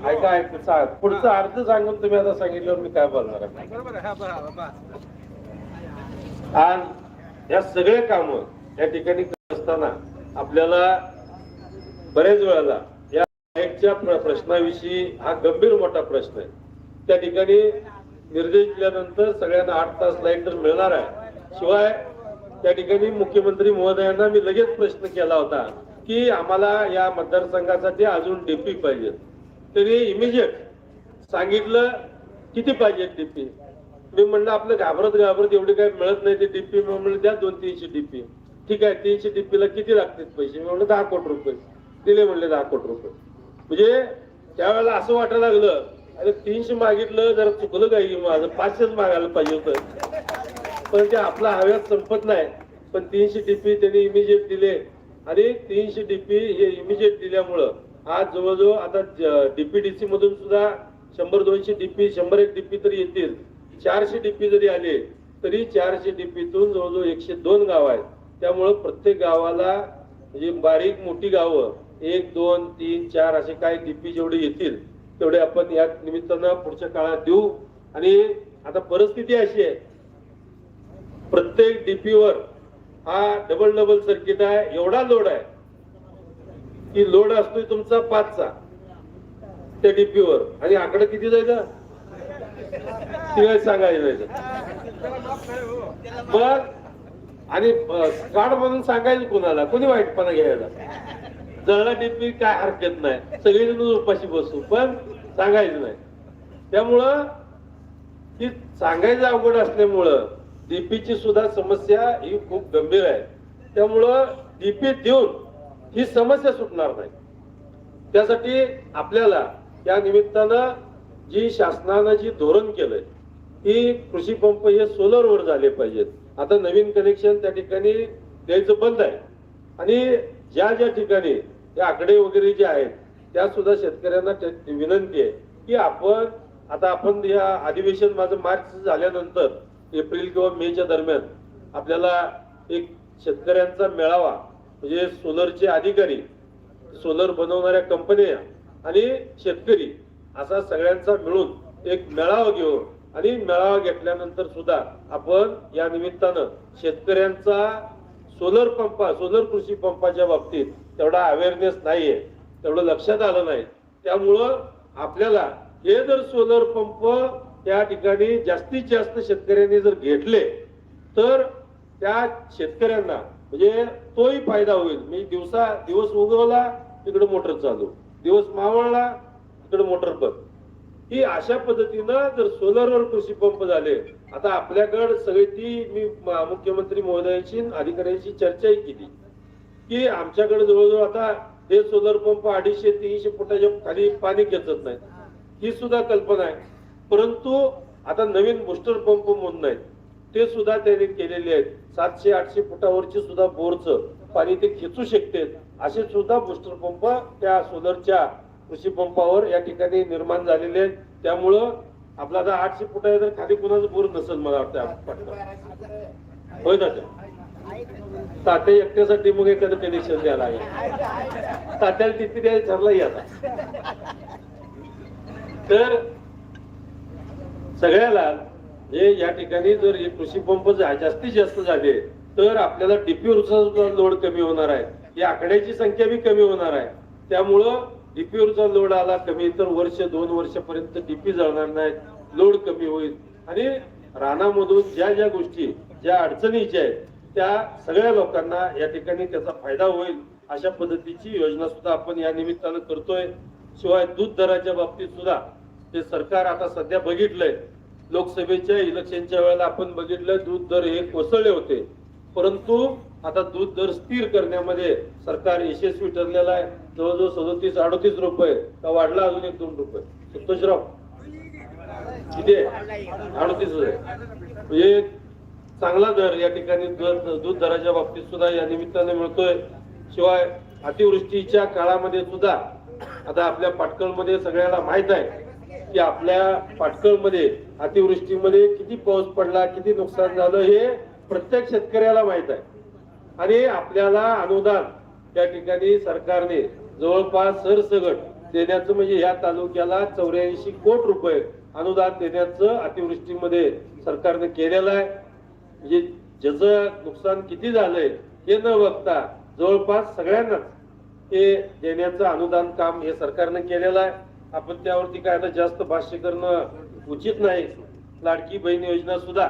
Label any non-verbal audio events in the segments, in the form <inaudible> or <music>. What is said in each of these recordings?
ऐका ऐका पुढचं अर्थ सांगून तुम्ही आता सांगितल्यावर मी काय बोलणार आहे? बरोबर आहे हा बरं बा आणि या सगळे काम या ठिकाणी करत असताना आपल्याला बऱ्याच वेळेला या लाईटच्या प्र- प्रश्नाविषयी हा गंभीर मोठा प्रश्न आहे. त्या ठिकाणी निर्देश दिल्यानंतर सगळ्यांना आठ तास लाइट तर मिळणार आहे. शिवाय त्या ठिकाणी मुख्यमंत्री महोदयांना मी लगेच प्रश्न केला होता की आम्हाला या मतदारसंघासाठी अजून डीपी पाहिजे तरी इमिजिएट सांगितलं किती पाहिजे डीपी मी म्हणलं आपलं घाबरत घाबरत एवढी काय मिळत नाही ते डीपी म्हणलं द्या दोन तीनशे डीपी ठीक आहे तीनशे डीपीला किती लागतील पैसे? मी म्हणलं दहा कोटी रुपये. दिले म्हणले दहा कोटी रुपये. म्हणजे त्यावेळेला असं वाटायला लागलं अरे तीनशे मागितलं जरा चुकलं काही? माझं पाचशेच मागायला पाहिजे होतं. पण ते आपला हव्यात संपत नाही. पण तीनशे डीपी त्यांनी इमिजिएट दिले. आणि तीनशे डीपी हे इमिजिएट दिल्यामुळं आज जवळजवळ आता डीपीडीसी मधून सुद्धा शंभर दोनशे डीपी शंभर एक डीपी तरी येतील. चारशे डीपी जरी आले तरी चारशे डीपीतून जवळजवळ एकशे दोन गाव आहेत. त्यामुळं प्रत्येक गावाला म्हणजे बारीक मोठी गावं एक दोन तीन चार असे काय डीपी जेवढे येतील तेवढे आपण या निमित्तानं पुढच्या काळात देऊ. आणि आता परिस्थिती अशी आहे प्रत्येक डीपीवर हा डबल डबल सर्किट आहे एवढा लोड आहे. की लोड असतोय तुमचा पाचचा. त्या डीपीवर. आणि आकडे किती जायचं? शिवाय सांगायचं जायचं मग आणि कार्ड म्हणून सांगायचं कोणाला? कोणी वाईटपणा घ्यायला? जळला डीपी काय हरकत नाही. सगळेजण उपाशी बसू पण सांगायचं नाही. त्यामुळं की सांगायचं अवघड असल्यामुळं डीपीची सुद्धा समस्या ही खूप गंभीर आहे. त्यामुळं डीपी देऊन ही समस्या सुटणार नाही. त्यासाठी आपल्याला या निमित्तानं जी शासनानं जी धोरण केलंय ती कृषी पंप हे सोलरवर झाले पाहिजेत. आता नवीन कनेक्शन त्या ठिकाणी द्यायचं बंद आहे. आणि ज्या ज्या ठिकाणी ते आकडे वगैरे जे आहेत त्या सुद्धा शेतकऱ्यांना विनंती आहे की आपण आता आपण या अधिवेशन माझं मार्च झाल्यानंतर एप्रिल किंवा मेच्या दरम्यान आपल्याला एक शेतकऱ्यांचा मेळावा म्हणजे सोलरचे अधिकारी सोलर बनवणाऱ्या कंपन्या आणि शेतकरी असा सगळ्यांचा मिळून एक मेळावा घेऊ आणि मेळावा घेतल्यानंतर सुद्धा आपण या निमित्तानं शेतकऱ्यांचा सोलर पंपा सोलर कृषी पंपाच्या बाबतीत तेवढा अवेअरनेस नाहीये तेवढं लक्षात आलं नाही. त्यामुळं आपल्याला हे जर सोलर पंप त्या ठिकाणी जास्तीत जास्त शेतकऱ्यांनी जर घेतले तर त्या शेतकऱ्यांना म्हणजे तोही फायदा होईल. मी दिवसा दिवस उगवला तिकडे मोटर चालू. दिवस मावळला तिकडे मोटर बंद. ही अशा पद्धतीनं जर सोलरवर कृषी पंप झाले आता आपल्याकडे सगळी ती मी मुख्यमंत्री महोदयांशी अधिकाऱ्यांशी चर्चाही केली. की आमच्याकडे जवळजवळ आता हे सोलर पंप अडीचशे तीनशे फुटाच्या खाली पाणी खेचत नाहीत. ही सुद्धा कल्पना आहे. परंतु आता नवीन बुस्टर पंप म्हणून नाही ते सुद्धा त्यांनी केलेले आहेत. सातशे आठशे फुटावरची सुद्धा बोरचं पाणी ते खेचू शकते असे सुद्धा बुस्टर पंप त्या सोलरच्या कृषी पंपावर या ठिकाणी निर्माण झालेले आहेत. त्यामुळं आपला आता आठशे फुट आहे तर खाली कुणाचं बोर नसेल मला वाटतं होय ना तात्या एकट्यासाठी मग एखादं कनेक्शन द्यायला आहे. तात्याला किती द्यायला ठरलाही आता. तर सगळ्याला हे या ठिकाणी जर हे कृषी पंप जास्तीत जास्त झाले तर आपल्याला डीपीवरचा सुद्धा लोड कमी होणार आहे. या आकड्याची संख्या बी कमी होणार आहे. त्यामुळं डीपीवरचा लोड आला कमी तर वर्ष दोन वर्षापर्यंत डीपी जळणार नाही. लोड कमी होईल. आणि रानामधून ज्या ज्या गोष्टी ज्या अडचणीच्या आहेत त्या सगळ्या लोकांना या ठिकाणी त्याचा फायदा होईल अशा पद्धतीची योजना सुद्धा आपण या निमित्तानं करतोय. शिवाय दूध दराच्या बाबतीत सुद्धा ते सरकार आता सध्या बघितलंय. लोकसभेच्या इलेक्शनच्या वेळेला आपण बघितलं दूध दर हे कोसळले होते. परंतु आता दूध दर स्थिर करण्यामध्ये सरकार यशस्वी ठरलेलं आहे. जवळजवळ सदोतीस अडोतीस रुपये. का वाढला अजून एक दोन रुपये? संतोषराव किती अडोतीस म्हणजे चांगला दर या ठिकाणी दूध दराच्या बाबतीत सुद्धा या निमित्ताने मिळतोय. शिवाय अतिवृष्टीच्या काळामध्ये सुद्धा आता आपल्या पाटकळमध्ये सगळ्याला माहीत आहे. की आपल्या पाटकळमध्ये अतिवृष्टीमध्ये किती पाऊस पडला किती नुकसान झालं हे प्रत्येक शेतकऱ्याला माहीत आहे. आणि आपल्याला अनुदान त्या ठिकाणी सरकारने जवळपास सरसगट देण्याचं म्हणजे या तालुक्याला चौऱ्याऐंशी कोट रुपये अनुदान देण्याचं अतिवृष्टीमध्ये सरकारने केलेलं आहे. म्हणजे ज्याचं नुकसान किती झालंय हे न बघता जवळपास सगळ्यांनाच हे देण्याचं अनुदान काम हे सरकारने केलेलं आहे. आपण त्यावरती काय आता जास्त भाष्य करणं उचित नाही. लाडकी बहीण योजना सुद्धा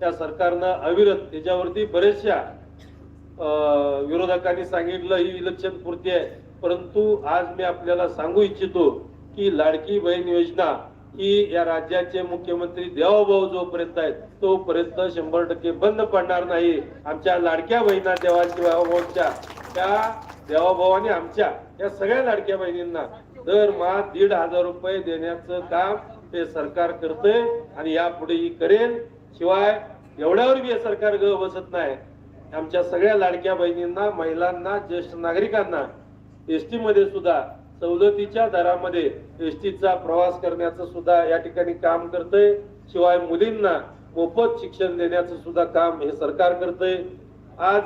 त्या सरकारनं अविरत त्याच्यावरती बरेचशा अं, विरोधकांनी सांगितलं ही इलेक्शन पुरती आहे. परंतु आज मी आपल्याला सांगू इच्छितो की लाडकी बहीण योजना ही या राज्याचे मुख्यमंत्री देवाभाऊ जोपर्यंत आहेत तोपर्यंत शंभर टक्के बंद पडणार नाही. आमच्या लाडक्या बहिणा देवाची त्या देवाभावाने आमच्या या सगळ्या लाडक्या बहिणींना दरमहा दीड हजार रुपये देण्याचं काम हे सरकार करतंय आणि यापुढेही करेल. शिवाय एवढ्यावर बी हे सरकार ग बसत नाही. आमच्या सगळ्या लाडक्या बहिणींना महिलांना ज्येष्ठ नागरिकांना एसटी मध्ये सुद्धा सवलतीच्या दरामध्ये एसटीचा प्रवास करण्याचं सुद्धा या ठिकाणी काम करतंय. शिवाय मुलींना मोफत शिक्षण देण्याचं सुद्धा काम हे सरकार करतंय. आज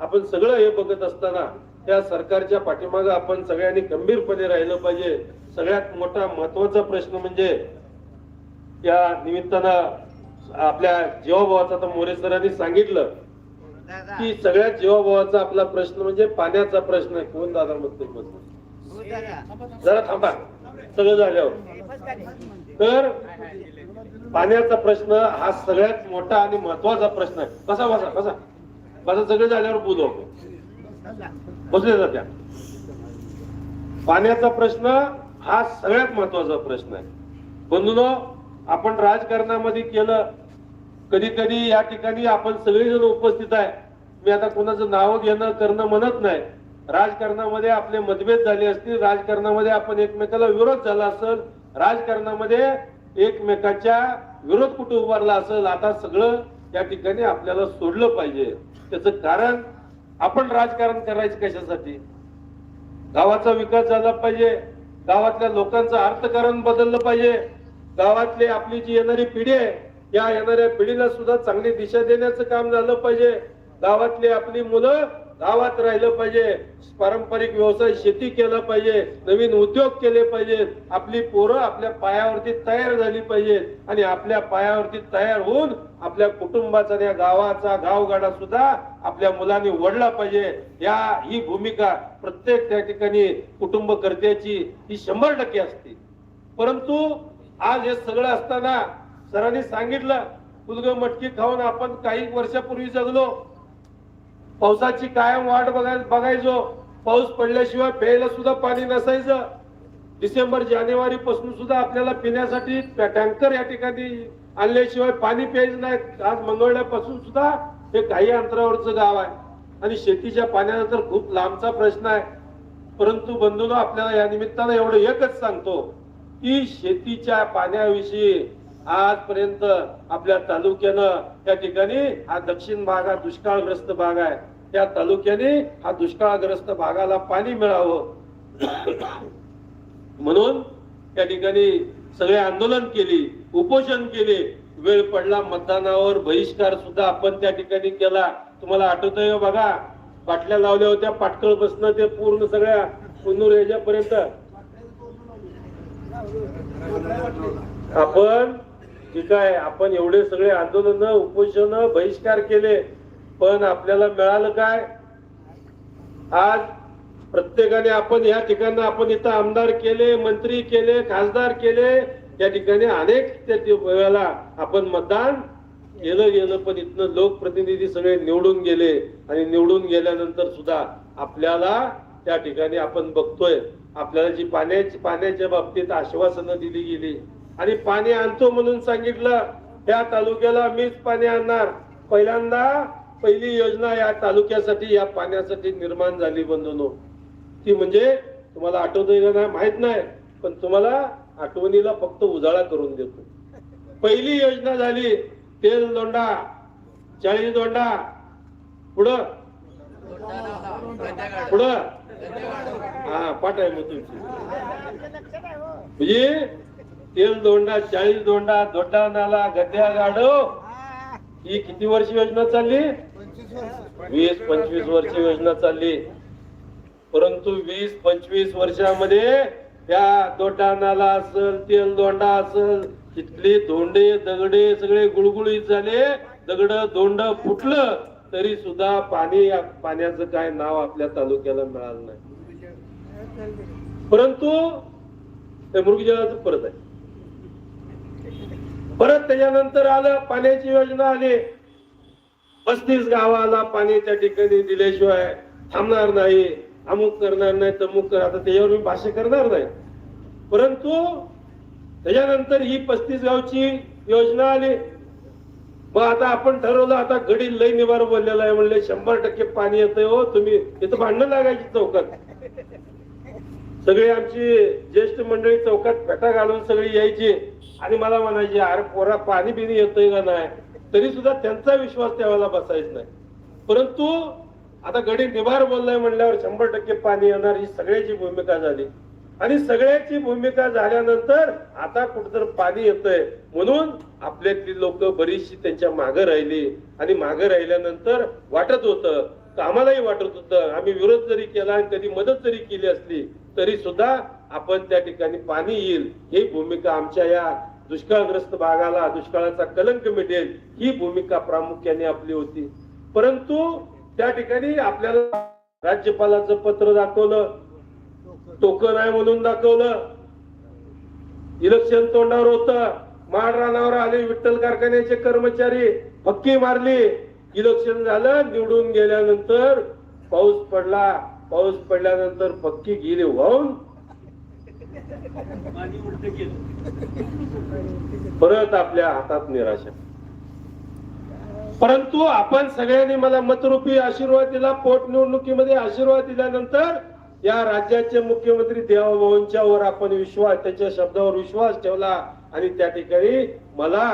आपण सगळं हे बघत असताना त्या सरकारच्या पाठीमागे आपण सगळ्यांनी गंभीरपणे राहिलं पाहिजे. सगळ्यात मोठा महत्त्वाचा प्रश्न म्हणजे या निमित्तानं आपल्या जीवाभावाचा तर मोरे सरांनी सांगितलं की सगळ्यात जीवाभावाचा आपला प्रश्न म्हणजे पाण्याचा प्रश्न आहे. कोण दादा म्हणते जरा थांबा. सगळं झाल्यावर. तर पाण्याचा प्रश्न हा सगळ्यात मोठा आणि महत्त्वाचा प्रश्न आहे. कसा बसा कसा बसा सगळं झाल्यावर बोलू आपण. बसले जात्या पाण्याचा प्रश्न हा सगळ्यात महत्त्वाचा प्रश्न आहे. बंधूनो आपण राजकारणामध्ये केलं कधी कधी या ठिकाणी आपण सगळेजण उपस्थित आहे. मी आता कोणाचं नाव घेणं करणं म्हणत नाही. राजकारणामध्ये आपले मतभेद झाले असतील राजकारणामध्ये आपण एकमेकाला विरोध झाला असेल राजकारणामध्ये एकमेकाच्या विरोध कुठे उभारला असेल आता सगळं या ठिकाणी आपल्याला सोडलं पाहिजे. त्याचं कारण आपण राजकारण करायचं कशासाठी? गावाचा विकास झाला पाहिजे. गावातल्या लोकांचं अर्थकारण बदललं पाहिजे. गावातली आपली जी येणारी पिढी आहे या येणाऱ्या पिढीला सुद्धा चांगली दिशा देण्याचं काम झालं पाहिजे. गावातली आपली मुलं गावात राहिलं पाहिजे पारंपरिक व्यवसाय शेती केला पाहिजे नवीन उद्योग केले पाहिजेत आपली पोरं आपल्या पायावरती तयार झाली पाहिजेत आणि आपल्या पायावरती तयार होऊन आपल्या कुटुंबाचा या गावाचा गावगाडा सुद्धा आपल्या मुलांनी वडला पाहिजे. या ही भूमिका प्रत्येक त्या ठिकाणी कुटुंब कर्त्याची ही शंभर टक्के असते. परंतु आज हे सगळं असताना सरांनी सांगितलं उलग मटकी खाऊन आपण काही वर्षापूर्वी जगलो पावसाची कायम वाट बघाय बघायचो? पाऊस पडल्याशिवाय प्यायला सुद्धा पाणी नसायचं. डिसेंबर जानेवारी पासून सुद्धा आपल्याला पिण्यासाठी टँकर या ठिकाणी आणल्याशिवाय पाणी प्यायचं नाही. आज मंगळल्यापासून सुद्धा हे काही अंतरावरचं गाव आहे. आणि शेतीच्या पाण्याचा तर खूप लांबचा प्रश्न आहे. परंतु बंधूनो आपल्याला या निमित्तानं एवढं एकच सांगतो की शेतीच्या पाण्याविषयी आजपर्यंत आपल्या तालुक्यानं त्या ठिकाणी हा दक्षिण भाग हा दुष्काळग्रस्त भाग आहे. त्या तालुक्याने हा दुष्काळग्रस्त भागाला पाणी मिळावं. म्हणून त्या ठिकाणी सगळे आंदोलन केली उपोषण केले. वेळ पडला मतदानावर बहिष्कार सुद्धा आपण त्या ठिकाणी केला. तुम्हाला आठवतंय बघा? बाटल्या लावल्या होत्या पाटकळ बसणं ते पूर्ण सगळ्या कुन्नूर ह्याच्यापर्यंत आपण ठीक आहे आपण एवढे सगळे आंदोलन उपोषण बहिष्कार केले पण आपल्याला मिळालं काय? आज प्रत्येकाने आपण या ठिकाणी आपण इथं आमदार केले मंत्री केले खासदार केले या ठिकाणी अनेक त्या वेळेला आपण मतदान केलं गेलं पण इथनं लोकप्रतिनिधी सगळे निवडून गेले आणि निवडून गेल्यानंतर सुद्धा आपल्याला त्या ठिकाणी आपण बघतोय. आपल्याला जी पाण्याची पाण्याच्या बाबतीत आश्वासनं दिली गेली आणि पाणी आणतो म्हणून सांगितलं त्या तालुक्याला मीच पाणी आणणार. पहिल्यांदा पहिली योजना या तालुक्यासाठी या पाण्यासाठी निर्माण झाली बंधूनो. ती म्हणजे तुम्हाला आठवत नाही? माहीत नाही पण तुम्हाला आठवणीला फक्त उजाळा करून देतो. पहिली योजना झाली तेल दोंडा चाळीस दोंडा. पुढं? पुढं? हा पाठ आहे मग तुमची. म्हणजे तेल दोंडा चाळीस दोंडा दोड्डा नाला गद्या गाडो ही किती वर्ष योजना चालली? वीस पंचवीस वर्ष योजना चालली. परंतु वीस पंचवीस वर्षामध्ये त्या दोड्डा नाला असल तेल दोंडा असल तिथले धोंडे दगडे सगळे गुळगुळीत झाले. दगड दोंड फुटलं तरी सुद्धा पाणी पाण्याचं काय नाव आपल्या तालुक्याला मिळालं नाही. परंतु ते मृगजळाचं परत आहे. परत त्याच्यानंतर आलं पाण्याची योजना आली. पस्तीस गावाला पाणी त्या ठिकाणी दिल्याशिवाय थांबणार नाही. अमुक करणार नाही तमुक कर. आता त्याच्यावर मी भाष्य करणार नाही. परंतु त्याच्यानंतर ही पस्तीस गावची योजना आली. मग आता आपण ठरवलं आता घडी लय निवार बोललेला आहे म्हणले शंभर टक्के पाणी येतंय हो तुम्ही इथं भांडणं लागायची चौकात. सगळी आमची ज्येष्ठ मंडळी चौकात फेटा घालून सगळी यायची. आणि मला म्हणायचे अरे पोरा पाणी बिणी येतोय का नाही? तरी सुद्धा त्यांचा विश्वास त्यावेळेला बसायच नाही. परंतु आता गडी निभार बोललाय म्हणल्यावर शंभर टक्के पाणी येणार ही सगळ्याची भूमिका झाली. आणि सगळ्याची भूमिका झाल्यानंतर आता कुठतर पाणी येतंय. म्हणून आपल्यातली लोक बरीचशी त्यांच्या मागं राहिली. आणि मागं राहिल्यानंतर वाटत होतं तर आम्हालाही वाटत होतं. आम्ही विरोध जरी केला आणि कधी मदत जरी केली असली तरी सुद्धा आपण त्या ठिकाणी पाणी येईल. ही भूमिका आमच्या या दुष्काळग्रस्त भागाला दुष्काळाचा कलंक मिटेल ही भूमिका प्रामुख्याने आपली होती. परंतु त्या ठिकाणी आपल्याला राज्यपालाचं पत्र दाखवलं टोकन आहे म्हणून दाखवलं. इलेक्शन तोंडावर होत. माड रानावर आले विठ्ठल कारखान्याचे कर्मचारी फक्की मारली. इलेक्शन झालं निवडून गेल्यानंतर पाऊस पडला. पाऊस पडल्यानंतर पक्की गेली वाहून परत आपल्या हातात निराशा. परंतु आपण सगळ्यांनी मला मतरूपी आशीर्वाद दिला पोटनिवडणुकीमध्ये आशीर्वाद दिल्यानंतर या राज्याचे मुख्यमंत्री देवाभाऊंच्या वर आपण विश्वास त्याच्या शब्दावर विश्वास ठेवला आणि त्या ठिकाणी मला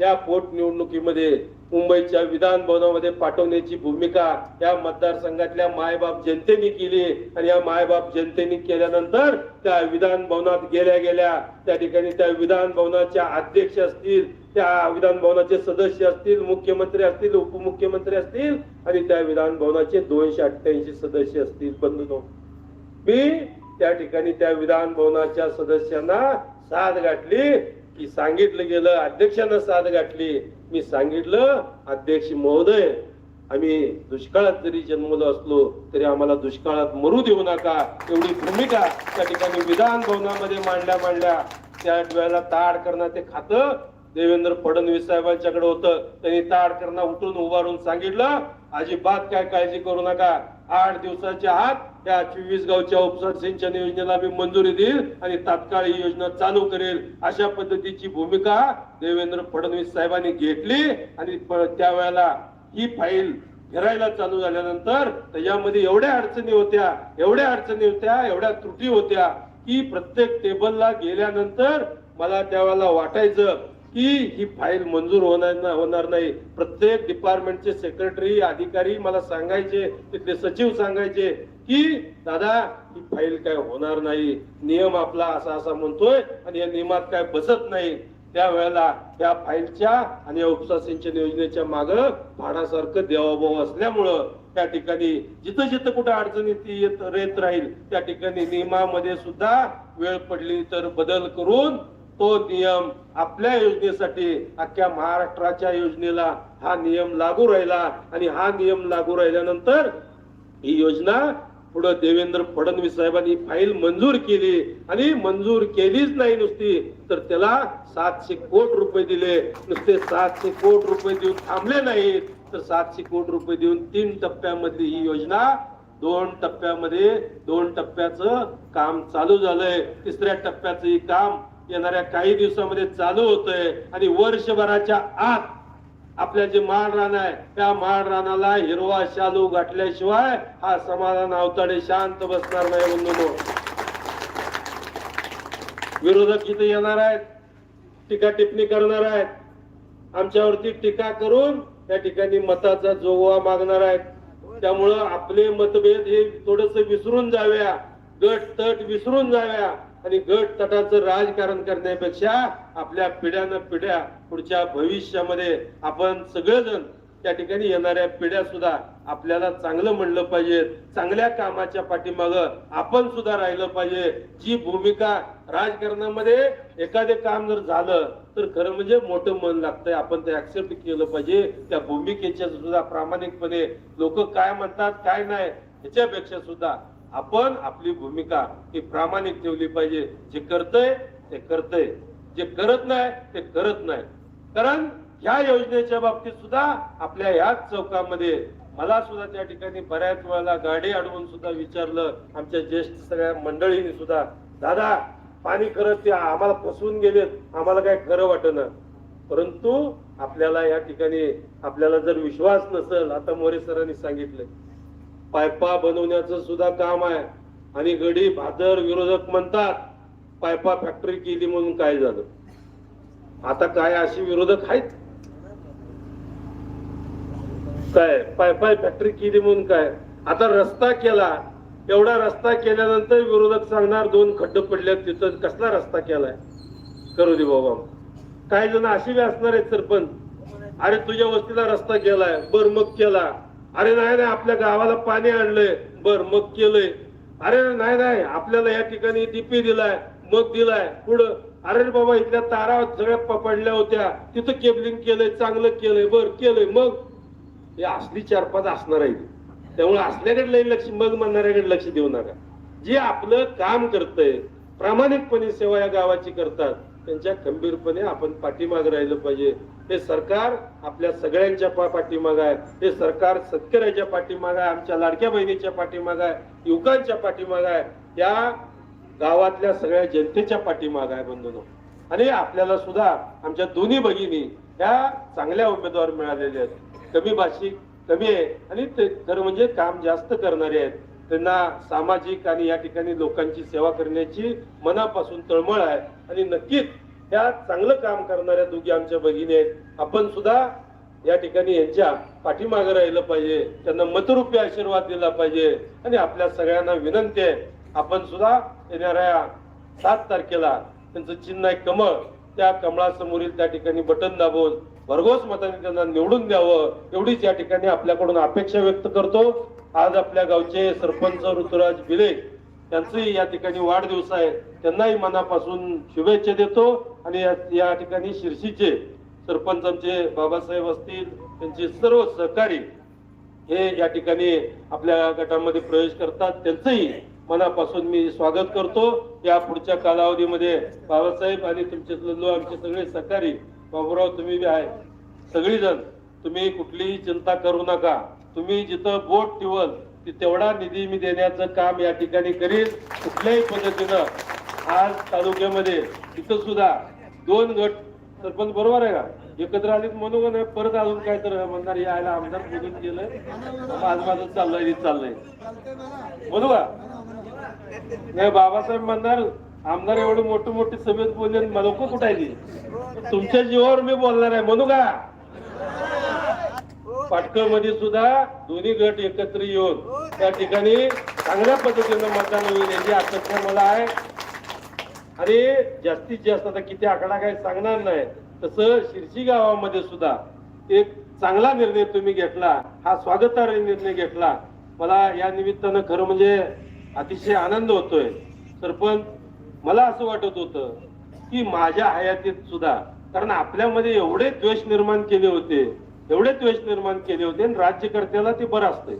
या पोटनिवडणुकीमध्ये मुंबईच्या विधान भवनामध्ये पाठवण्याची भूमिका या मतदारसंघातल्या मायबाप जनतेने केली आणि या मायबाप जनतेने केल्यानंतर त्या विधान भवनात गेल्या गेल्या त्या ठिकाणी त्या विधान भवनाच्या अध्यक्ष असतील त्या विधान भवनाचे सदस्य असतील मुख्यमंत्री असतील उपमुख्यमंत्री असतील आणि त्या विधान भवनाचे दोनशे अठ्ठ्याऐंशी सदस्य असतील. बंधू मी त्या ठिकाणी त्या विधान भवनाच्या सदस्यांना साथ गाठली. की सांगितलं गेलं अध्यक्षांना साथ गाठली. मी सांगितलं अध्यक्ष महोदय आम्ही दुष्काळात जरी जन्मलो असलो तरी आम्हाला दुष्काळात मरू देऊ नका. एवढी भूमिका त्या ठिकाणी विधान भवनामध्ये मांडल्या मांडल्या. त्या वेळेला ताड करणं ते खातं. देवेंद्र फडणवीस साहेबांच्याकडे होतं. त्यांनी ताड करणं उठून उभारून सांगितलं. अजिबात काय काळजी करू नका. आठ दिवसाच्या आत या चोवीस गावच्या उपसा सिंचन योजनेला मी मंजुरी देईल आणि तात्काळ ही योजना चालू करेल. अशा पद्धतीची भूमिका देवेंद्र फडणवीस साहेबांनी घेतली आणि त्यावेळेला ही फाईल फिरायला चालू झाल्यानंतर त्याच्यामध्ये एवढ्या अडचणी होत्या एवढ्या अडचणी होत्या एवढ्या त्रुटी होत्या की प्रत्येक टेबलला गेल्यानंतर मला त्यावेळेला वाटायचं की ही फाईल मंजूर होणार ना- होणार नाही. प्रत्येक डिपार्टमेंटचे सेक्रेटरी अधिकारी मला सांगायचे तिथले सचिव सांगायचे की दादा ही फाईल काय होणार नाही. नियम आपला असा असा म्हणतोय आणि या नियमात काय बसत नाही. त्यावेळेला त्या फाईलच्या आणि या उपसा सिंचन योजनेच्या माग भाडासारखं देवाभाव असल्यामुळं त्या ठिकाणी जिथं जिथं कुठं अडचणी ती येत येत राहील त्या ठिकाणी नियमामध्ये सुद्धा वेळ पडली तर बदल करून तो नियम आपल्या योजनेसाठी अख्ख्या महाराष्ट्राच्या योजनेला हा नियम लागू राहिला. आणि हा नियम लागू राहिल्यानंतर ही योजना पुढे देवेंद्र फडणवीस साहेबांनी फाईल मंजूर केली आणि मंजूर केलीच नाही नुसती तर त्याला सातशे कोटी रुपये दिले. नुसते सातशे कोटी रुपये देऊन थांबले नाहीत. तर सातशे कोटी रुपये देऊन तीन टप्प्यामधली ही योजना दोन टप्प्यामध्ये दोन टप्प्याचं काम चालू झालंय. तिसऱ्या टप्प्याचं ही काम येणाऱ्या काही दिवसामध्ये चालू होतंय आणि वर्षभराच्या आत आपल्या जे माळ रान आहे त्या माळ रानाला हिरवा शालू गाठल्याशिवाय हा समाधान अवताडे शांत बसणार नाही बंधू विरोधक इथे येणार आहेत टीका टिप्पणी करणार आहेत. आमच्यावरती टीका करून त्या ठिकाणी मताचा जोगवा मागणार आहेत. त्यामुळं आपले मतभेद हे थोडस विसरून जाव्या गट तट विसरून जाव्या. आणि गट तटाचं राजकारण करण्यापेक्षा आपल्या पिढ्यानं पिढ्या पुढच्या भविष्यामध्ये आपण सगळेजण त्या ठिकाणी येणाऱ्या पिढ्या सुद्धा आपल्याला चांगलं म्हणलं पाहिजे. चांगल्या कामाच्या पाठीमाग आपण सुद्धा राहिलं पाहिजे. जी भूमिका राजकारणामध्ये एखादे काम जर झालं तर खरं म्हणजे मोठं मन लागतंय. आपण ते ऍक्सेप्ट केलं पाहिजे. त्या भूमिकेच्या सुद्धा प्रामाणिकपणे लोक काय म्हणतात काय नाही ह्याच्यापेक्षा सुद्धा आपण आपली भूमिका ही प्रामाणिक ठेवली पाहिजे. जे करतय ते करतय. जे करत नाही ते करत नाही. कारण ह्या योजनेच्या बाबतीत सुद्धा आपल्या ह्याच चौकामध्ये मला सुद्धा त्या ठिकाणी बऱ्याच वेळेला गाडी अडवून सुद्धा विचारलं. आमच्या ज्येष्ठ सगळ्या मंडळींनी सुद्धा दादा पाणी खरं ते आम्हाला फसवून गेलेत. आम्हाला काय खरं वाटेना परंतु आपल्याला या ठिकाणी आपल्याला जर विश्वास नसेल आता मोरे सरांनी सांगितलं पायपा बनवण्याचं सुद्धा काम आहे. आणि गडी भादर विरोधक म्हणतात पायपा फॅक्टरी केली म्हणून काय झालं? आता काय अशी विरोधक आहेत? काय? पायपाय फॅक्टरी केली म्हणून काय? आता रस्ता केला. एवढा रस्ता केल्यानंतर विरोधक सांगणार दोन खड्ड पडले तिथं. कसला रस्ता केलाय? करू दे बाबा. काही जण अशी बी असणार आहेत सरपंच. अरे तुझ्या वस्तीला रस्ता केलाय. बर मग केला. अरे नाही नाही आपल्या गावाला पाणी आणलंय. बर मग केलंय. अरे नाही नाही आपल्याला या ठिकाणी डीपी दिलाय मग दिलाय. पुढं अरे बाबा इथल्या तारा सगळ्या पडल्या होत्या. तिथं केबलिंग केलंय चांगलं केलंय. बर केलंय. मग? हे असली चार पाच असणार आहे त्यामुळे असल्याकडे लई लक्ष मग म्हणणाऱ्याकडे लक्ष देऊ नका. जे आपलं काम करतंय प्रामाणिकपणे सेवा या गावाची करतात. त्यांच्या खंबीरपणे आपण पाठीमाग राहिलं पाहिजे. हे सरकार आपल्या सगळ्यांच्या पा- पाठीमाग आहे. हे सरकार शेतकऱ्याच्या पाठीमाग आहे आमच्या लाडक्या बहिणीच्या पाठीमाग आहे युवकांच्या पाठीमाग आहे. या गावातल्या सगळ्या जनतेच्या पाठीमाग आहे बंधूनो. आणि आपल्याला सुद्धा आमच्या दोन्ही भगिनी ह्या चांगल्या उमेदवार मिळालेल्या आहेत. कमी भाषिक कमी आहे. आणि ते खरं म्हणजे काम जास्त करणारे आहेत. त्यांना सामाजिक आणि या ठिकाणी लोकांची सेवा करण्याची मनापासून तळमळ आहे. आणि नक्कीच त्या चांगलं काम करणाऱ्या दोघी आमच्या भगिनी आहेत. आपण सुद्धा या ठिकाणी यांच्या पाठीमागे राहिलं पाहिजे. त्यांना मतरूपी आशीर्वाद दिला पाहिजे. आणि आपल्या सगळ्यांना विनंती आहे आपण सुद्धा येणाऱ्या सात तारखेला त्यांचं चिन्ह आहे कमळ. त्या कमळासमोरील त्या ठिकाणी बटन दाबून भरघोस मताने त्यांना निवडून द्यावं एवढीच या ठिकाणी आपल्याकडून अपेक्षा व्यक्त करतो. आज आपल्या गावचे सरपंच ऋतुराज बिले त्यांचंही या ठिकाणी वाढदिवस आहे. त्यांनाही मनापासून शुभेच्छा देतो आणि या- ठिकाणी शिर्शीचे सरपंच आमचे बाबासाहेब असतील त्यांचे सर्व सहकारी हे या ठिकाणी आपल्या गटामध्ये प्रवेश करतात. त्यांचंही मनापासून मी स्वागत करतो. या पुढच्या कालावधीमध्ये बाबासाहेब आणि तुमचे आमचे सगळे सहकारी बाबूराव तुम्ही बी आहे. सगळीजण तुम्ही कुठलीही चिंता करू नका. तुम्ही जिथं बोट ठेवल ती तेवढा निधी मी देण्याचं काम या ठिकाणी करीन. कुठल्याही पद्धतीनं आज तालुक्यामध्ये तिथं सुद्धा दोन गट सरपंच बरोबर आहे का? एकत्र आलीत म्हणून परत अजून काय तर म्हणणार यायला आमदार बोलून गेलं. आज माझं चाललंय चाललंय. बोलू का? नाही बाबासाहेब म्हणणार आमदार एवढे मोठे मोठे सभेत बोलले लोक कुठे आहे ती? तुमच्या जीवावर मी बोलणार आहे म्हणू का? पाटकळमध्ये सुद्धा दोन्ही गट एकत्र येऊन त्या ठिकाणी चांगल्या पद्धतीनं मतदान होईल याची अपेक्षा मला आहे. आणि जास्तीत जास्त आता किती आकडा काय सांगणार नाही तसं शिरशी गावामध्ये सुद्धा एक चांगला निर्णय तुम्ही घेतला हा स्वागतार्ह निर्णय घेतला. मला या निमित्तानं खरं म्हणजे अतिशय आनंद होतोय. सरपंच मला असं वाटत होतं की माझ्या हयातीत सुद्धा कारण आपल्यामध्ये एवढे द्वेष निर्माण केले होते एवढे द्वेष निर्माण केले होते आणि राज्यकर्त्याला ते बरं असतंय.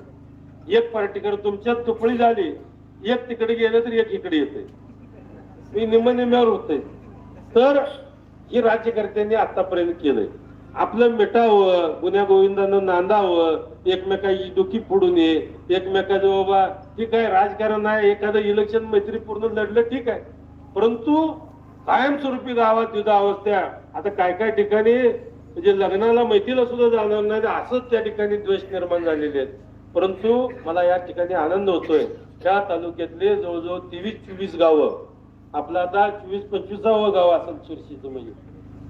एक पार्टीकर तुमच्यात तुपळी झाली एक तिकडे गेले तर एक इकडे येते मी निम्म निम्म्यावर होते तर ही राज्यकर्त्यांनी आतापर्यंत केलंय. आपलं मिटावं गुन्ह्या गोविंदानं नांदावं एकमेकाची डोकी फोडून ये एकमेकाचं बाबा ठीक आहे राजकारण आहे एखादं इलेक्शन मैत्रीपूर्ण लढलं ठीक आहे. परंतु कायमस्वरूपी गावात युद्ध अवस्था आता काय काय ठिकाणी म्हणजे लग्नाला मैत्रीला सुद्धा जाणार नाही असंच त्या ठिकाणी द्वेष निर्माण झालेले आहेत. परंतु मला या ठिकाणी आनंद होतोय. त्या तालुक्यातले जवळजवळ तेवीस चोवीस गावं आपलं आता चोवीस पंचवीसावं गाव असेल चुरशीचं म्हणजे.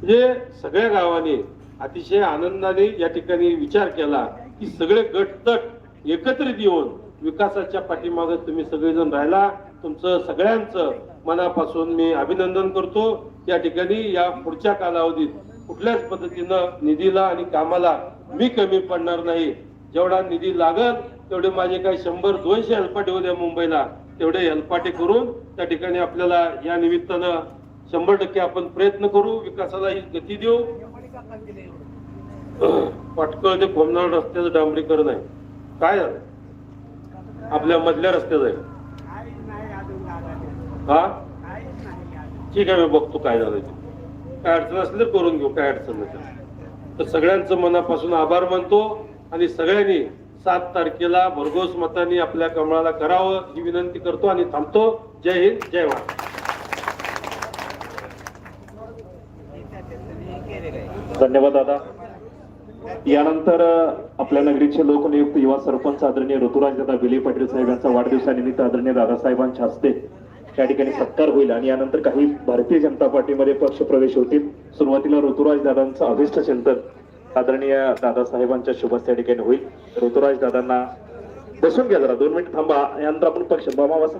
म्हणजे सगळ्या गावांनी अतिशय आनंदाने या ठिकाणी विचार केला की सगळे गटतट एकत्रित येऊन विकासाच्या पाठीमागे तुम्ही सगळेजण राहिला. तुमचं सगळ्यांचं मनापासून मी अभिनंदन करतो. या ठिकाणी या पुढच्या कालावधीत कुठल्याच पद्धतीनं निधीला आणि कामाला मी कमी पडणार नाही. जेवढा निधी लागत तेवढे माझे काही शंभर दोनशे हेलपाटे होते मुंबईला. तेवढे हेलपाटे करून त्या ठिकाणी आपल्याला या निमित्तानं शंभर टक्के आपण प्रयत्न करू. विकासाला ही गती देऊ. <clears throat> पाटकळ ते खोमनाळ रस्त्याचं डांबरीकरण आहे. काय झालं? आपल्या मधल्या रस्त्यात आहे. हा? ठीक आहे मी बघतो काय झालं ते. काय अडचण असली तर करून घेऊ काय अडचण नाही तर सगळ्यांचं मनापासून आभार मानतो आणि सगळ्यांनी सात तारखेला भरघोस मतांनी आपल्या कमळाला करावं ही विनंती करतो आणि थांबतो. जय हिंद जय महाराष्ट्र. धन्यवाद दादा. यानंतर आपल्या नगरीचे लोकनियुक्त युवा सरपंच आदरणीय ऋतुराज दादा विले पाटील साहेब यांचा वाढदिवसानिमित्त आदरणीय दादासाहेबांच्या हस्ते या ठिकाणी सत्कार होईल. आणि यानंतर काही भारतीय जनता पार्टीमध्ये पक्ष प्रवेश होतील. सुरुवातीला ऋतुराज दादांचं अभिष्ट चिंतन आदरणीय दादासाहेबांच्या शुभस या ठिकाणी होईल. ऋतुराज दादांना बसून घ्या जरा दोन मिनिट थांबा. यानंतर आपण पक्ष बाबा बसा.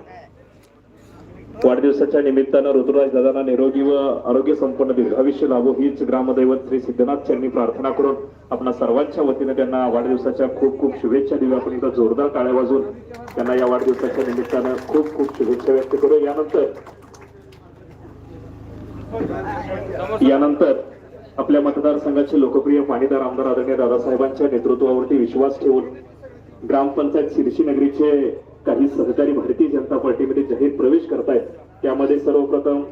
वाढदिवसाच्या निमित्तानं ऋतुराज दादांना निरोगी व आरोग्य संपन्न दीर्घायुष्य लाभो हीच ग्रामदैवत श्री सिद्धनाथ चरणी प्रार्थना करून आपल्या सर्वांच्या वतीने त्यांना वाढदिवसाच्या खूप खूप शुभेच्छा देऊ आपण इथं जोरदार टाळ्या वाजून त्यांना या वाढदिवसाच्या निमित्तानं खूप खूप शुभेच्छा व्यक्त करू यानंतर यानंतर आपल्या मतदारसंघाचे लोकप्रिय पाणीदार आमदार आदरणीय दादासाहेबांच्या नेतृत्वावरती विश्वास ठेवून ग्रामपंचायत शिरशी नगरीचे काही सहकारी भारतीय जनता पार्टीमध्ये जाहीर प्रवेश करतायत. त्यामध्ये सर्वप्रथम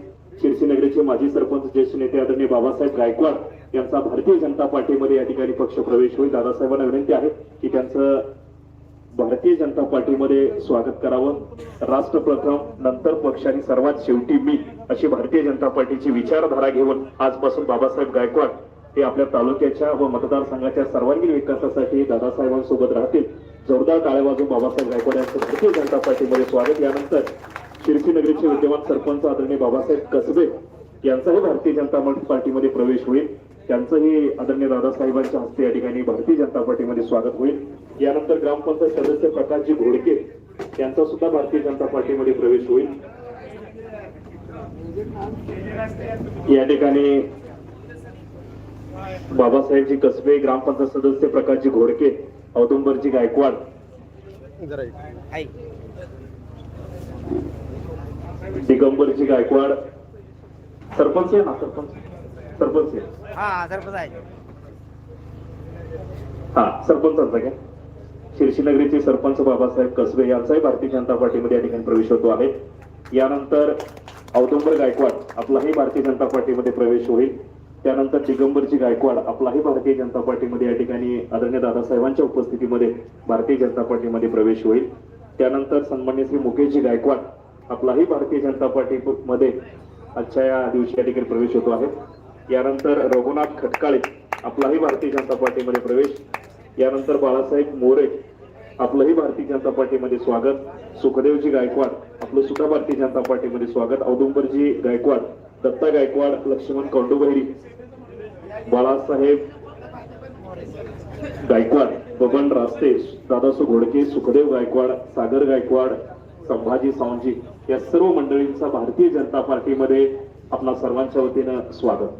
शिरसी नगरीचे माजी सरपंच ज्येष्ठ नेते आदरणीय बाबासाहेब गायकवाड यांचा भारतीय जनता पार्टीमध्ये या ठिकाणी पक्ष प्रवेश होईल. दादासाहेबांना विनंती आहे की त्यांचं भारतीय जनता पार्टीमध्ये स्वागत करावं. राष्ट्रप्रथम नंतर पक्ष आणि सर्वात शेवटी मी अशी भारतीय जनता पार्टीची विचारधारा घेऊन आजपासून बाबासाहेब गायकवाड हे आपल्या तालुक्याच्या व मतदारसंघाच्या सर्वांगीण विकासासाठी दादासाहेबांसोबत राहतील. जोरदार टाळ्या वाजून बाबासाहेब गायकवाड यांचं भारतीय जनता पार्टीमध्ये स्वागत. यानंतर शिरसी नगरीचे विद्यमान सरपंच आदरणीय बाबासाहेब कसबे यांचाही भारतीय जनता पार्टीमध्ये प्रवेश होईल. त्यांचंही आदरणीय दादासाहेबांच्या हस्ते या ठिकाणी भारतीय जनता पार्टीमध्ये स्वागत होईल. यानंतर ग्रामपंचायत सदस्य प्रकाशजी घोडके यांचा सुद्धा भारतीय जनता पार्टीमध्ये प्रवेश होईल. या ठिकाणी बाबासाहेबजी कसबे ग्रामपंचायत सदस्य प्रकाशजी घोडके औदुंबरजी गायकवाड. दिगंबरजी गायकवाड. सरपंच आहे ना सरपंच? सरपंच आहे. हा सरपंच आहे. हा सरपंचांचा घ्या शिर्शी नगरीचे सरपंच बाबासाहेब कसबे यांचाही भारतीय जनता पार्टीमध्ये या ठिकाणी प्रवेश होतो आहे. यानंतर औदुंबर गायकवाड आपलाही भारतीय जनता पार्टीमध्ये प्रवेश होईल. त्यानंतर दिगंबरजी गायकवाड आपलाही भारतीय जनता पार्टीमध्ये या ठिकाणी आदरणीय दादासाहेबांच्या उपस्थितीमध्ये भारतीय जनता पार्टीमध्ये प्रवेश होईल. त्यानंतर सन्मान्य श्री मुकेशजी गायकवाड आपलाही भारतीय जनता पार्टीमध्ये आजच्या या दिवशी या ठिकाणी प्रवेश होतो आहे. यानंतर रघुनाथ खटकाळे आपलाही भारतीय जनता पार्टीमध्ये प्रवेश. यानंतर बाळासाहेब मोरे आपलंही भारतीय जनता पार्टीमध्ये स्वागत. सुखदेवजी गायकवाड आपलं सुद्धा भारतीय जनता पार्टीमध्ये स्वागत. औदुंबरजी गायकवाड दत्ता गायकवाड लक्ष्मण कौंडुबहिरी बाळासाहेब गायकवाड बबन रास्ते दादासू घोडके सुखदेव गायकवाड सागर गायकवाड संभाजी सावंजी या सर्व मंडळींचा भारतीय जनता पार्टीमध्ये आपणा सर्वांच्या वतीनं स्वागत.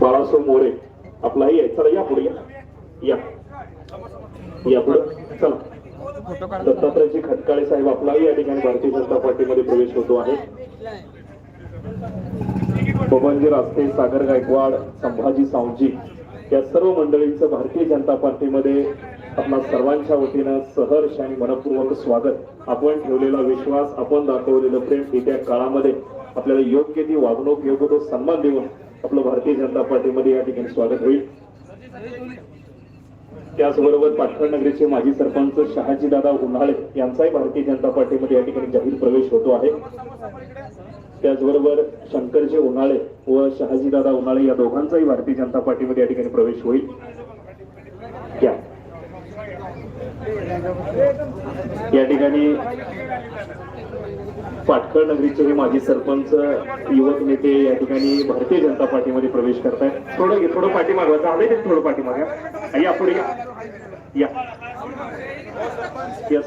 बाळासाहेब मोरे आपलाही आहे चला या पुढे या. या या पुढे चला. दत्तात्रयजी खटकाळे साहेब आपलाही या ठिकाणी भारतीय जनता पार्टीमध्ये प्रवेश होतो आहे. बबनजी रास्ते सागर गायकवाड संभाजी सावजी या सर्व मंडळींचं भारतीय जनता पार्टीमध्ये आपला सर्वांच्या वतीनं सहर्ष आणि मनपूर्वक स्वागत. आपण ठेवलेला विश्वास आपण दाखवलेलं प्रेम येत्या काळामध्ये आपल्याला योग्य ती वागणूक योग्य तो सन्मान देऊन आपलं भारतीय जनता पार्टीमध्ये या ठिकाणी स्वागत होईल. त्याचबरोबर पाटण नगरीचे माजी सरपंच शहाजीदादा उन्हाळे यांचाही भारतीय जनता पार्टीमध्ये या ठिकाणी जाहीर प्रवेश होतो आहे. त्याचबरोबर शंकरजी उन्हाळे व शहाजीदादा उन्हाळे या दोघांचाही भारतीय जनता पार्टीमध्ये या ठिकाणी प्रवेश होईल. या ठिकाणी पाटखळ नगरीचे हे माजी सरपंच युवक नेते या ठिकाणी भारतीय जनता पार्टीमध्ये प्रवेश करतायत. थोडं घे थोडं मागवायचं आलंय ते थोडं पाठीमागं. या पुढे या. या. या.